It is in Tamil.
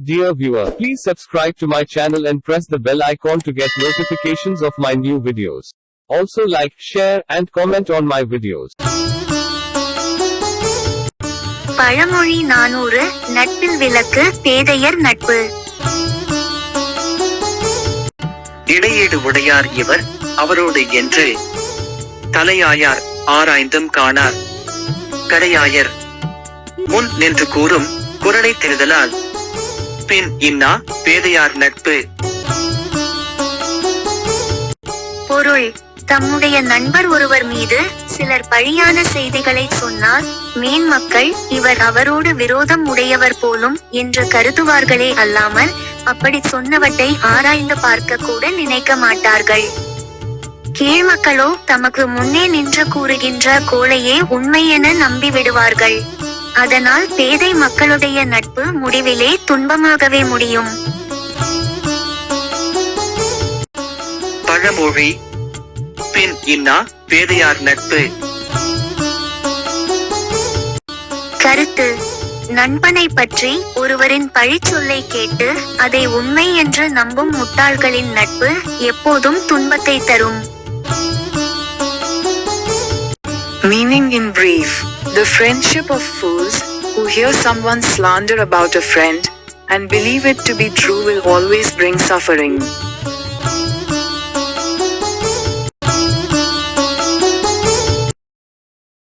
Dear viewer, please subscribe to my channel and press the bell icon to get notifications of my new videos. Also like, share, and comment on my videos. பழமொழி நானூறு நட்பில் விளக்கு பேதையர் நட்பு இடையீடு உடையார் இவர் அவரோடு என்று தலையாயார் ஆராய்ந்தும் காணார் கடையாயர் முன் நின்று கூறும் குரலை தெரிதலால் பின் இன்னா பேதையார் நட்பு. பொருள் தம்முடைய நண்பர் ஒருவர் மீது சிலர் பழியான செய்திகளை சொன்னால் மேன்மக்கள் இவர் அவரோடு விரோதம் உடையவர் போலும் என்று கருதுவார்களே அல்லாமல் அப்படி சொன்னவற்றை ஆராய்ந்து பார்க்க கூட நினைக்க மாட்டார்கள். கீழ்மக்களோ தமக்கு முன்னே நின்று கூறுகின்ற கோளையே உண்மை என நம்பிவிடுவார்கள். அதனால் பேதை மக்களுடைய நட்பு முடிவிலே துன்பமாகவே முடியும். பழமொழி பின் இன்னா பேதையார் நட்பு. கருத்து நண்பனை பற்றி ஒருவரின் பழிச்சொல்லை கேட்டு அதை உண்மை என்று நம்பும் முட்டாள்களின் நட்பு எப்போதும் துன்பத்தை தரும். Meaning in brief, the friendship of fools who hear someone slander about a friend and believe it to be true will always bring suffering.